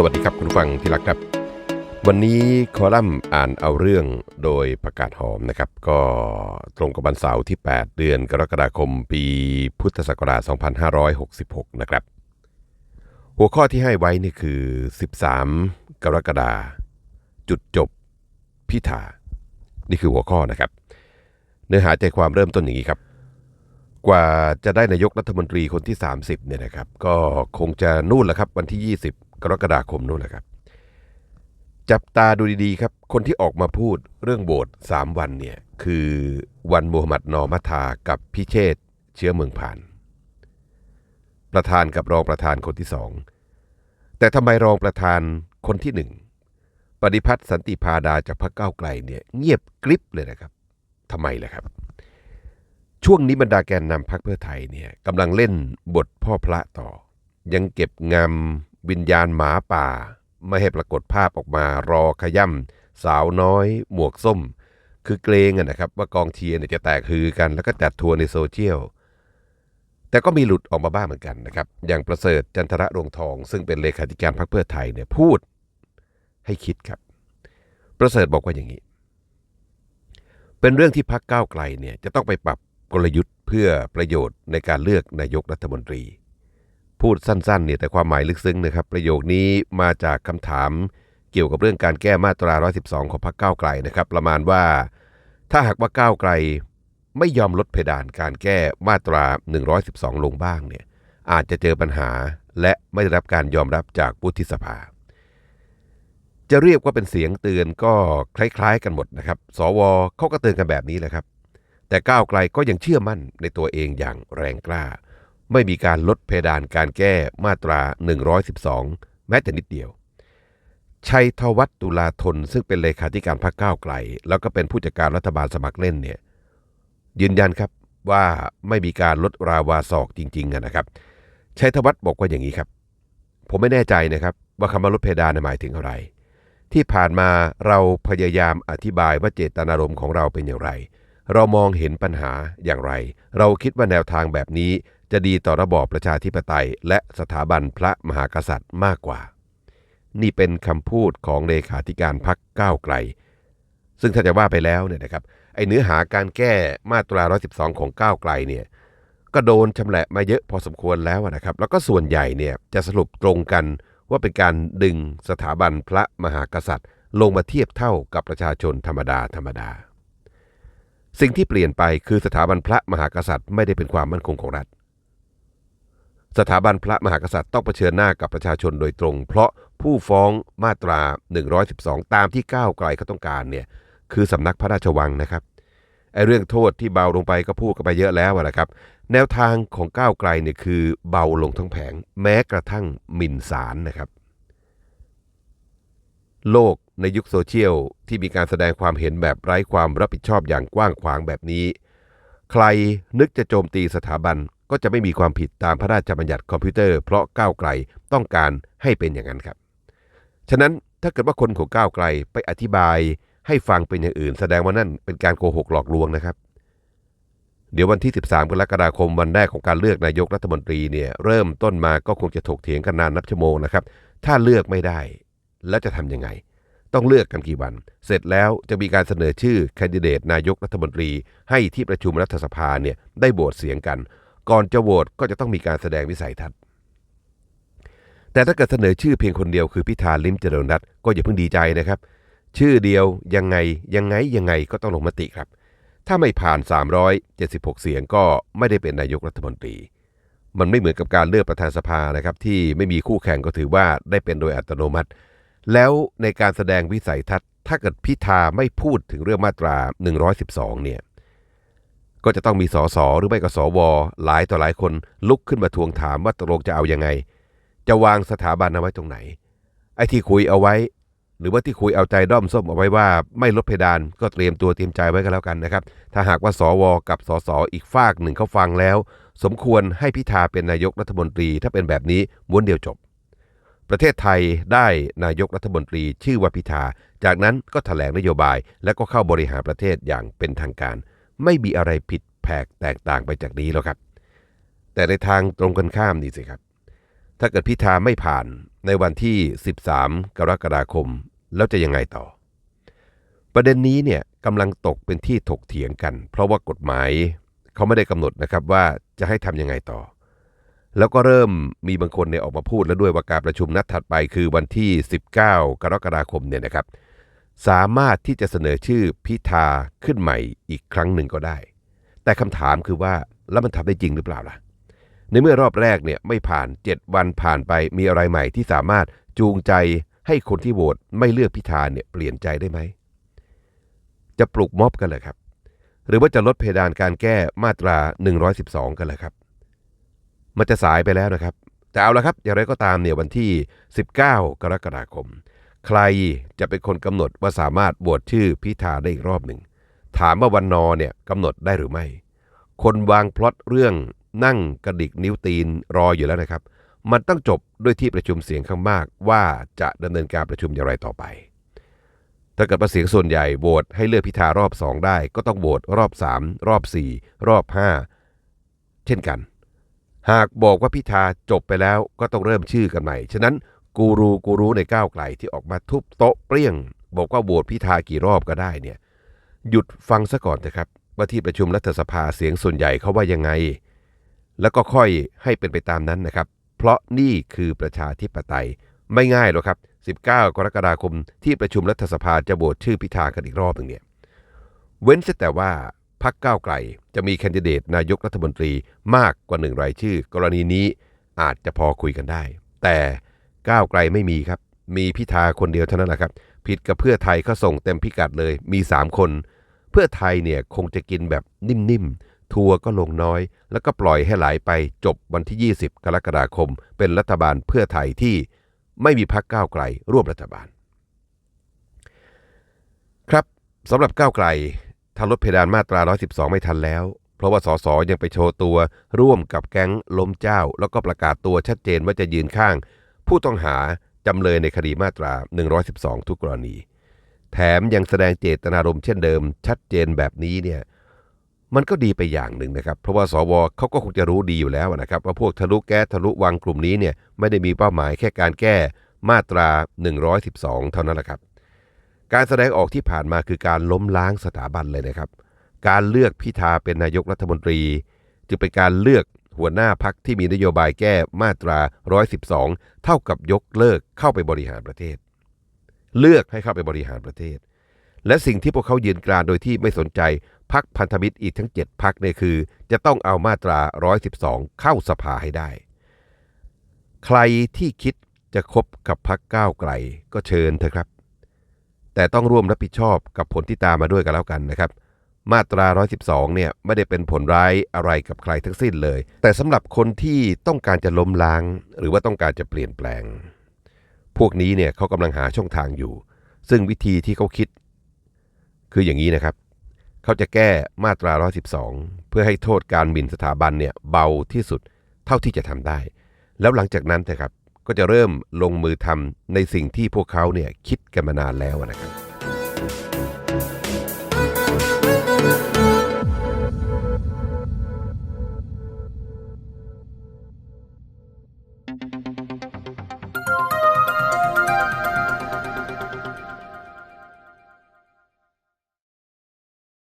สวัสดีครับคุณฟังที่รักครับ วันนี้คอลัมน์อ่านเอาเรื่องโดยประกาศหอมนะครับ ก็ตรงกับวันเสาร์ที่ 8 เดือนกรกฎาคมปีพุทธศักราช 2566 นะครับ หัวข้อที่ให้ไว้นี่คือ 13 กรกฎาจุดจบพิธานี่คือหัวข้อนะครับ เนื้อหาใจความเริ่มต้นอย่างนี้ครับกว่าจะได้นายกรัฐมนตรีคนที่ 30เนี่ยนะครับก็คงจะนู่นแหละครับวันที่ 20 กรกฎาคมนู่นแหละครับ จับตาดูดีๆครับ คนที่ออกมาพูดเรื่องโบสถ์3วันเนี่ย คือวันมูฮัมหมัดนอมัทากับพิเชษเชื้อเมืองผ่าน ประธานกับรองประธานคนที่สองแต่ทำไมรองประธานคนที่หนึ่งปฏิพัฒน์สันติพาดาจากพรรคก้าวไกลเนี่ยเงียบกริบเลยนะครับทำไมล่ะครับ ช่วงนี้บรรดาแกนนำพรรคเพื่อไทยเนี่ยกำลังเล่นบทพ่อพระต่อ ยังเก็บงำ วิญญาณหมาป่า ไม่ให้ปรากฏภาพออกมารอขย่ำสาวน้อย หมวกส้ม คือเกรงอะนะครับว่ากองเชียร์เนี่ยจะแตกฮือกันแล้วก็จัดทัวร์ในโซเชียลแต่ก็มีหลุดออกมาบ้างเหมือนกันนะครับ อย่างประเสริฐจันทระรวงทอง ซึ่งเป็นเลขาธิการพรรคเพื่อไทยเนี่ยพูดให้คิดครับ ประเสริฐบอกว่าอย่างนี้ เป็นเรื่องที่พรรคก้าวไกลเนี่ยจะต้องไปปรับกลยุทธ์เพื่อประโยชน์ในการเลือกนายกรัฐมนตรี พูดสั้นๆเนี่ยแต่ความหมายลึกซึ้งนะครับ ประโยคนี้มาจากคำถามเกี่ยวกับเรื่องการแก้มาตรา 112 ของพรรคก้าวไกลนะครับ ประมาณว่า ถ้าหากว่าก้าวไกลไม่ยอมลดเพดานการแก้มาตรา 112 ลงบ้างเนี่ยอาจจะเจอปัญหาและไม่ได้รับการยอมรับจากวุฒิสภา จะเรียกว่าเป็นเสียงเตือนก็คล้ายๆ กันหมดนะครับ สวเขาก็เตือนกันแบบนี้แหละครับ แต่ก้าวไกลก็ยังเชื่อมั่นในตัวเองอย่างแรงกล้า ไม่มีการลดเพดานการแก้มาตรา 112 แม้แต่นิดเดียว ชัยธวัฒน์ตุลาธนซึ่งเป็นเลขาธิการพรรคก้าวไกล แล้วก็เป็นผู้จัดการรัฐบาลสมัครเล่นเนี่ยยืนยันครับว่าไม่มีการลดราวาศอกจริงๆนะครับ ชัยธวัฒน์บอกว่าอย่างนี้ครับ ผมไม่แน่ใจนะครับว่าคำว่าลดเพดานหมายถึงอะไร ที่ผ่านมาเราพยายามอธิบายว่าเจตนารมณ์ของเราเป็นอย่างไร เรามองเห็นปัญหาอย่างไร เราคิดว่าแนวทางแบบนี้ จะดีต่อระบอบประชาธิปไตย และสถาบันพระมหากษัตริย์มากกว่า นี่เป็นคำพูดของเลขาธิการพักก้าวไกล ซึ่งถ้าจะว่าไปแล้วเนี่ยนะครับไอ้เนื้อหาการแก้มาตรา 112 ของก้าวไกลเนี่ยก็โดนชำแหละมาเยอะพอสมควรแล้วนะครับ แล้วก็ส่วนใหญ่เนี่ยจะสรุปตรงกันว่าเป็นการดึงสถาบันพระมหากษัตริย์ ลงมาเทียบเท่ากับประชาชนธรรมดาธรรมดา สิ่งที่เปลี่ยนไปคือสถาบันพระมหากษัตริย์ไม่ได้เป็นความมั่นคงของรัฐ สถาบันพระมหากษัตริย์ต้องเผชิญหน้ากับประชาชนโดยตรง เพราะผู้ฟ้องมาตรา 112 ตามที่ก้าวไกลเขาต้องการเนี่ยคือสำนักพระราชวังนะครับไอ้เรื่องโทษที่เบาลงไปก็พูดกันไปเยอะแล้วนะครับ แนวทางของก้าวไกลเนี่ยคือเบาลงทั้งแผง แม้กระทั่งหมิ่นศาลนะครับ โลกในยุคโซเชียลที่มีการแสดงความเห็นแบบไร้ความรับผิดชอบอย่างกว้างขวางแบบนี้ ใครนึกจะโจมตีสถาบัน ก็จะไม่มีความผิดตามพระราชบัญญัติคอมพิวเตอร์เพราะก้าวไกลต้องการให้เป็นอย่างนั้นครับ ฉะนั้นถ้าเกิดว่าคนของก้าวไกลไปอธิบายให้ฟังเป็นอย่างอื่น แสดงว่านั่นเป็นการโกหกหลอกลวงนะครับ เดี๋ยววันที่ 13 กรกฎาคมวันแรกของการเลือกนายกรัฐมนตรีเนี่ยเริ่มต้นมาก็คงจะถกเถียงกันนานนับชั่วโมงนะครับ ถ้าเลือกไม่ได้ แล้วจะทำยังไง ต้องเลือกกันกี่วัน เสร็จแล้วจะมีการเสนอชื่อแคนดิเดตนายกรัฐมนตรี ให้ที่ประชุมรัฐสภาเนี่ยได้โหวตเสียงกัน ก่อนจะโหวตก็จะต้องมีการแสดงวิสัยทัศน์ แต่ถ้าเกิดเสนอชื่อเพียงคนเดียวคือพิธาลิมเจริญรัตก็อย่าเพิ่งดีใจนะครับ ชื่อเดียวยังไงยังไงยังไงก็ต้องลงมติครับ ถ้าไม่ผ่าน 376 เสียงก็ไม่ได้เป็นนายกรัฐมนตรี มันไม่เหมือนกับการเลือกประธานสภานะครับที่ไม่มีคู่แข่งก็ถือว่าได้เป็นโดยอัตโนมัติ แล้วในการแสดงวิสัยทัศน์ ถ้าเกิดพิธาไม่พูดถึงเรื่องมาตรา 112 เนี่ย ก็จะต้องมีสสหรือไม่ก็สวหลายต่อหลายคนลุกขึ้นมาทวงถามว่าตกลงจะเอายังไง จะวางสถาบันเอาไว้ตรงไหน ไอ้ที่คุยเอาไว้ หรือว่าที่คุยเอาใจด้อมส้มเอาไว้ว่าไม่ลดเพดานก็เตรียมตัวเตรียมใจไว้ก็แล้วกันนะครับ ถ้าหากว่าสวกับสสอีกฝากหนึ่งเขาฟังแล้ว สมควรให้พิธาเป็นนายกรัฐมนตรี ถ้าเป็นแบบนี้ม้วนเดียวจบ ประเทศไทยได้นายกรัฐมนตรีชื่อว่าพิธา จากนั้นก็แถลงนโยบาย และก็เข้าบริหารประเทศอย่างเป็นทางการ ไม่มีอะไรผิดแผกแตกต่างไปจากนี้แล้วครับ แต่ในทางตรงกันข้ามนี่สิครับ ถ้าเกิดพิธาไม่ผ่านในวันที่ 13 กรกฎาคม แล้วจะยังไงต่อ ประเด็นนี้เนี่ยกำลังตกเป็นที่ถกเถียงกัน เพราะว่ากฎหมายเขาไม่ได้กำหนดนะครับว่าจะให้ทำยังไงต่อ แล้วก็เริ่มมีบางคนเนี่ยออกมาพูดแล้วด้วยว่าการประชุมนัดถัดไปคือวันที่ 19 กรกฎาคมเนี่ยนะครับ สามารถที่จะเสนอชื่อพิธาขึ้นใหม่อีกครั้งหนึ่งก็ได้ แต่คำถามคือว่าแล้วมันทำได้จริงหรือเปล่าล่ะ ในเมื่อรอบแรกเนี่ยไม่ผ่าน 7 วันผ่านไปมีอะไรใหม่ที่สามารถจูงใจให้คนที่โหวตไม่เลือกพิธาเนี่ยเปลี่ยนใจได้ไหม จะปลุกม็อบกันเหรอครับ หรือว่าจะลดเพดานการแก้มาตรา 112 กันเหรอครับ มันจะสายไปแล้วนะครับแต่เอาละครับ อย่างไรก็ตามเนี่ยวันที่ 19 กรกฎาคม ใครจะเป็นคนกำหนดว่าสามารถโหวตชื่อพิธาได้อีกรอบหนึ่ง ถามว่าวันนอเนี่ยกำหนดได้หรือไม่ คนวางพล็อตเรื่องนั่งกระดิกนิ้วตีนรออยู่แล้วนะครับ มันต้องจบด้วยที่ประชุมเสียงข้างมากว่าจะดำเนินการประชุมอย่างไรต่อไป ถ้าเกิดว่าเสียงส่วนใหญ่โหวตให้เลือกพิธารอบ 2 ได้ ก็ต้องโหวตรอบ 3 รอบ 4 รอบ 5 เช่นกัน หากบอกว่าพิธาจบไปแล้วก็ต้องเริ่มชื่อกันใหม่ ฉะนั้น กูรูกูรู้ในก้าวไกลที่ออกมาทุบโต๊ะเปรี้ยง บอกว่าโหวตพิธากี่รอบก็ได้เนี่ยหยุดฟังซะก่อนเถอะครับ ว่าที่ประชุมรัฐสภาเสียงส่วนใหญ่เขาว่ายังไง แล้วก็ค่อยให้เป็นไปตามนั้นนะครับ เพราะนี่คือประชาธิปไตยไม่ง่ายหรอกครับ 19 กรกฎาคมที่ประชุมรัฐสภาจะโหวตชื่อพิธากันอีกรอบหนึ่งเนี่ยเว้นแต่ว่าพักก้าวไกลจะมีแคนดิเดตนายกรัฐมนตรีมากกว่าหนึ่งรายชื่อ กรณีนี้อาจจะพอคุยกันได้ แต่ ก้าวไกลไม่มีครับ มีพิธาคนเดียวเท่านั้นแหละครับ ผิดกับเพื่อไทยเขาส่งเต็มพิกัดเลย มี 3 คน เพื่อไทยเนี่ยคงจะกินแบบนิ่มๆ ทัวร์ก็ลงน้อย แล้วก็ปล่อยให้ไหลไปจบวันที่ 20 กรกฎาคม เป็นรัฐบาลเพื่อไทยที่ไม่มีพักก้าวไกลร่วมรัฐบาล ครับสำหรับก้าวไกลถ้าลดเพดานมาตรา 112 ไม่ทันแล้ว เพราะว่าสสยังไปโชว์ตัว ร่วมกับแก๊งล้มเจ้า แล้วก็ประกาศตัวชัดเจนว่าจะยืนข้าง ผู้ต้องหาจำเลยในคดีมาตรา 112 ทุกกรณี แถมยังแสดงเจตนารมณ์เช่นเดิม ชัดเจนแบบนี้เนี่ยมันก็ดีไปอย่างหนึ่งนะครับ เพราะว่าสวเขาก็คงจะรู้ดีอยู่แล้วนะครับ ว่าพวกทะลุแก๊สทะลุวังกลุ่มนี้เนี่ยไม่ได้มีเป้าหมายแค่การแก้มาตรา 112 เท่านั้นแหละครับ การแสดงออกที่ผ่านมาคือการล้มล้างสถาบันเลยนะครับ การเลือกพิธาเป็นนายกรัฐมนตรี จึงเป็นการเลือก หัวหน้าพักที่มีนโยบายแก้มาตรา 112 เท่ากับยกเลิกเข้าไปบริหารประเทศ เลือกให้เข้าไปบริหารประเทศ และสิ่งที่พวกเขายืนกรานโดยที่ไม่สนใจพักพันธมิตรอีกทั้ง 7พักเนี่ยคือ จะต้องเอามาตรา 112 เข้าสภาให้ได้ ใครที่คิดจะคบกับพักก้าวไกลก็เชิญเถอะครับ แต่ต้องร่วมรับผิดชอบกับผลที่ตามมาด้วยกันแล้วกันนะครับ มาตรา 112 เนี่ยไม่ได้เป็นผลร้ายอะไรกับใครทั้งสิ้นเลย แต่สำหรับคนที่ต้องการจะล้มล้าง หรือว่าต้องการจะเปลี่ยนแปลง พวกนี้เนี่ยเขากำลังหาช่องทางอยู่ ซึ่งวิธีที่เขาคิด คืออย่างนี้นะครับ เขาจะแก้มาตรา 112 เพื่อให้โทษการหมิ่นสถาบันเนี่ยเบาที่สุดเท่าที่จะทำได้ แล้วหลังจากนั้นนะครับก็จะเริ่มลงมือทำในสิ่งที่พวกเขาเนี่ยคิดกันมานานแล้วนะครับ